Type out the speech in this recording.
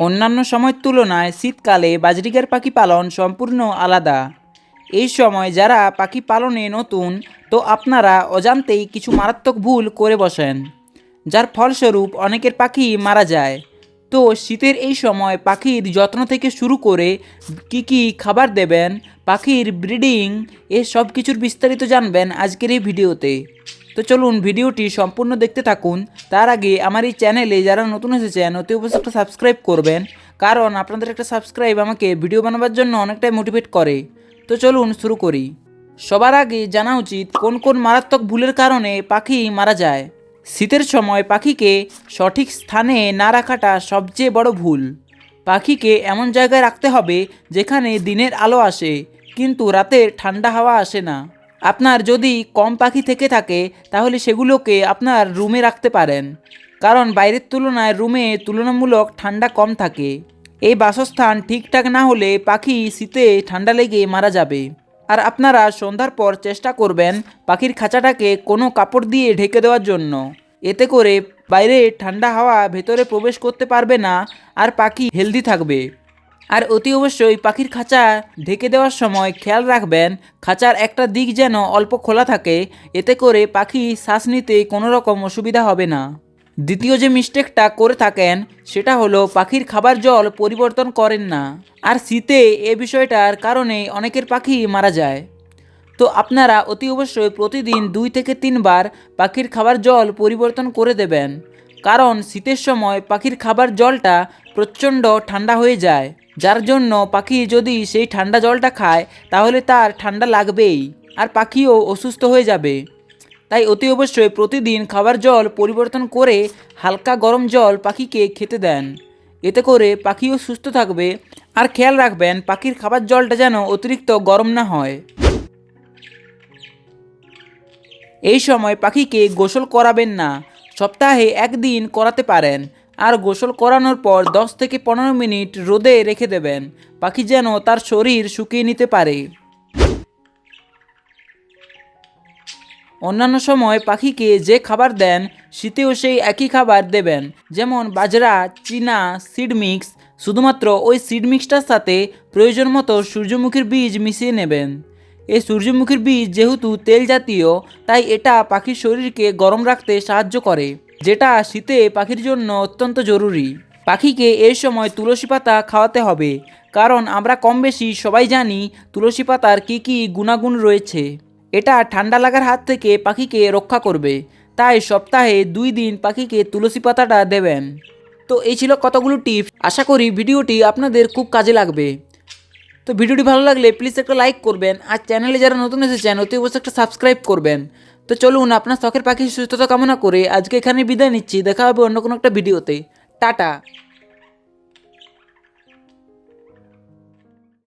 অন্যান্য সময়ের তুলনায় শীতকালে বাজরিকার পাখি পালন সম্পূর্ণ আলাদা। এই সময় যারা পাখি পালনে নতুন, তো আপনারা অজান্তেই কিছু মারাত্মক ভুল করে বসেন, যার ফলস্বরূপ অনেকের পাখি মারা যায়। তো শীতের এই সময় পাখির যত্ন থেকে শুরু করে কি কি খাবার দেবেন, পাখির ব্রিডিং, এ সব কিছুর বিস্তারিত জানবেন আজকের এই ভিডিওতে। তো চলুন ভিডিওটি সম্পূর্ণ দেখতে থাকুন। তার আগে আমার এই চ্যানেলে যারা নতুন এসেছেন, অতি অবশ্যই একটা সাবস্ক্রাইব করবেন, কারণ আপনাদের একটা সাবস্ক্রাইব আমাকে ভিডিও বানাবার জন্য অনেকটাই মোটিভেট করে। তো চলুন শুরু করি। সবার আগে জানা উচিত কোন কোন মারাত্মক ভুলের কারণে পাখি মারা যায়। শীতের সময় পাখিকে সঠিক স্থানে না রাখাটা সবচেয়ে বড় ভুল। পাখিকে এমন জায়গায় রাখতে হবে যেখানে দিনের আলো আসে, কিন্তু রাতে ঠান্ডা হাওয়া আসে না। আপনার যদি কম পাখি থেকে থাকে, তাহলে সেগুলোকে আপনার রুমে রাখতে পারেন। কারণ বাইরের তুলনায় রুমে তুলনামূলক ঠান্ডা কম থাকে। এই বাসস্থান ঠিকঠাক না হলে পাখি শীতে ঠান্ডা লেগে মারা যাবে। আর আপনারা সন্ধ্যার পর চেষ্টা করবেন পাখির খাঁচাটাকে কোনো কাপড় দিয়ে ঢেকে দেওয়ার জন্য। এতে করে বাইরে ঠান্ডা হাওয়া ভেতরে প্রবেশ করতে পারবে না আর পাখি হেলদি থাকবে। আর অতি অবশ্যই পাখির খাঁচা ঢেকে দেওয়ার সময় খেয়াল রাখবেন, খাঁচার একটা দিক যেন অল্প খোলা থাকে, এতে করে পাখি শ্বাস নিতে কোনো রকম অসুবিধা হবে না। দ্বিতীয় যে মিস্টেকটা করে থাকেন, সেটা হলো পাখির খাবার জল পরিবর্তন করেন না, আর শীতে এ বিষয়টার কারণে অনেকের পাখি মারা যায়। তো আপনারা অতি অবশ্যই প্রতিদিন দুই থেকে তিনবার পাখির খাবার জল পরিবর্তন করে দেবেন। কারণ শীতের সময় পাখির খাবার জলটা প্রচণ্ড ঠান্ডা হয়ে যায়। যার জন্য পাখি যদি সেই ঠান্ডা জলটা খায়, তাহলে তার ঠান্ডা লাগবেই আর পাখিও অসুস্থ হয়ে যাবে। তাই অতি অবশ্যই প্রতিদিন খাবার জল পরিবর্তন করে হালকা গরম জল পাখিকে খেতে দেন। এতে করে পাখিও সুস্থ থাকবে আর খেয়াল রাখবেন পাখির খাবার জলটা যেন অতিরিক্ত গরম না হয়। এই সময় পাখিকে গোসল করাবেন না সপ্তাহে একদিন করাতে পারেন আর গোসল করানোর পর দশ থেকে পনেরো মিনিট রোদে রেখে দেবেন। পাখি যেন তার শরীর শুকিয়ে নিতে পারে। অন্যান্য সময় পাখিকে যে খাবার দেন, শীতেও সেই একই খাবার দেবেন। যেমন বাজরা, চীনা সিড মিক্স শুধুমাত্র ওই সিড মিক্সটার সাথে প্রয়োজন মতো সূর্যমুখীর বীজ মিশিয়ে নেবেন। এই সূর্যমুখীর বীজ যেহেতু তেল জাতীয়, তাই এটা পাখির শরীরকে গরম রাখতে সাহায্য করে, যেটা শীতে পাখির জন্য অত্যন্ত জরুরি। পাখিকে এই সময় তুলসী পাতা খাওয়াতে হবে, কারণ আমরা কম বেশি সবাই জানি তুলসী পাতার কী কী গুণাগুণ রয়েছে। এটা ঠান্ডা লাগার হাত থেকে পাখিকে রক্ষা করবে, তাই সপ্তাহে দুই দিন পাখিকে তুলসী পাতাটা দেবেন। তো এই ছিল কতগুলো টিপস। আশা করি ভিডিওটি আপনাদের খুব কাজে লাগবে। তো ভিডিওটি ভালো লাগলে প্লিজ একটা লাইক করবেন, আর চ্যানেলে যারা নতুন এসেছেন, অতি অবশ্যই একটা সাবস্ক্রাইব করবেন। তো চলুন আপনার শখের পাখি সুস্থতা কামনা করে আজকে এখানে বিদায় নিচ্ছি, দেখা হবে অন্য কোনো একটা ভিডিওতে টাটা।